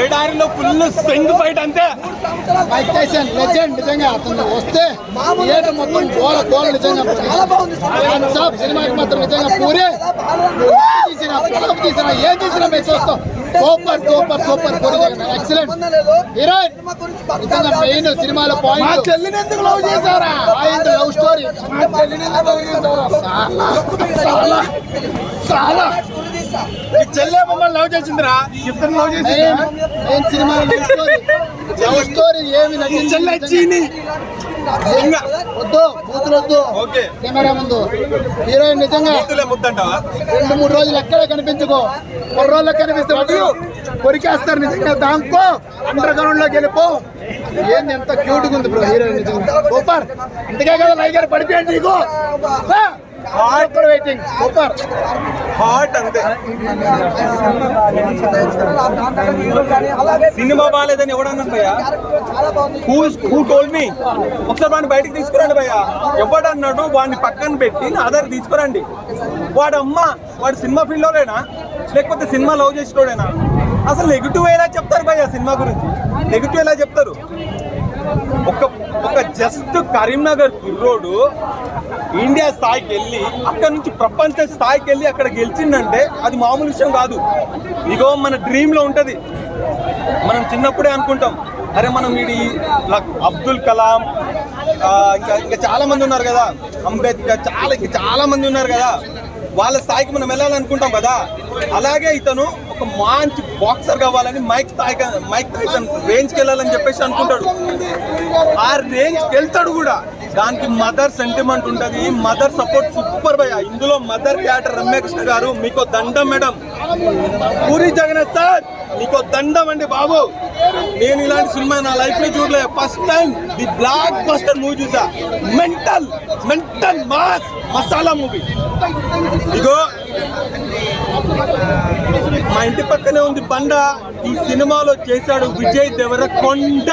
ఏడారిలో full string fight అంతే. Mike Tyson legend నిజంగా అతను వస్తే థియేటర్ మొత్తం గోల గోల నిజంగా up, సినిమాకి మాత్రం నిజంగా పూరే. తీసిన పొలం తీసిన ఏం తీసినా మేము చూస్తాం. Super super super excellent heroine నిజంగా మెయిన్ సినిమాలో పాయింట్ చెల్లిని ఎందుకు లవ్ చేశారా? పాయింట్ లవ్ స్టోరీ చాలా చాలా చెల్లె మమ్మల్ని లవ్ చేసిందిరా. ఇద్దరు లవ్ సినిమాలో లవ్ స్టోరీ. ఏమి చెల్లె చీని. వద్దు కెమెరా ముందు. హీరోయిన్ నిజంగా రెండు మూడు రోజులు ఎక్కడ కనిపించుకో. రోజులకు కనిపిస్తే వదిలి కొరికేస్తారు నిజంగా. దాంకో అండర్ గ్రౌండ్లోకి వెళ్ళిపో. ఏంది ఎంత క్యూట్గా ఉంది బ్రో హీరోయిన్ నిజంగా. సూపర్. ఇంతకే కదా లైగర్ పడిపోయండి నీకు. సూపర్ వెయిటింగ్ సూపర్ హాట్ అంతే. సినిమా బాగాలేదని ఎవడన్నాడు భయ్యా? హూ టోల్డ్ మీ ఒకసారి వాడిని బయటికి తీసుకురండి భయ్యా. ఎవడన్నాడు వాడిని పక్కన పెట్టి దగ్గర తీసుకురండి. వాడు అమ్మ వాడు సినిమా ఫీల్డ్లోనేనా? లేకపోతే సినిమా లవ్ చేసినోడేనా అసలు నెగిటివ్ ఎలా చెప్తారు భయ్యా సినిమా గురించి? నెగిటివ్ ఎలా చెప్తారు? ఒక ఒక జస్ట్ కరీంనగర్ కుర్రోడు ఇండియా స్థాయికి వెళ్ళి అక్కడ నుంచి ప్రపంచ స్థాయికి వెళ్ళి అక్కడ గెలిచిందంటే అది మామూలు విషయం కాదు. ఇగో మన డ్రీమ్లో ఉంటుంది. మనం చిన్నప్పుడే అనుకుంటాం. అరే మనం వీడి అబ్దుల్ కలాం ఇంకా ఇంకా చాలా మంది ఉన్నారు కదా. అంబేద్కర్ చాలా ఇంకా చాలా మంది ఉన్నారు కదా. వాళ్ళ స్థాయికి మనం వెళ్ళాలనుకుంటాం కదా. అలాగే ఇతను ఒక మంచి బాక్సర్ కావాలని మైక్ తాయిక మైక్ టైసన్ రేంజ్కి వెళ్ళాలని చెప్పేసి అనుకుంటాడు. ఆ రేంజ్కి వెళ్తాడు కూడా. దానికి మదర్ సెంటిమెంట్ ఉంటుంది. మదర్ సపోర్ట్ సూపర్ భయ ఇందులో మదర్ క్యారెక్టర్ రమ్యకృష్ణ గారు మీకు దండం మేడం. పూరి జగన్నాథ్ సార్ మీకు దండం అండి బాబు. నేను ఇలాంటి సినిమా నా లైఫ్లో చూడలే. First time the blockbuster movie చూసా. Mental mental mass masala movie ఇగో మా ఇంటి పక్కనే ఉంది బండ. ఈ సినిమాలో చేశాడు విజయ్ దేవరకొండ.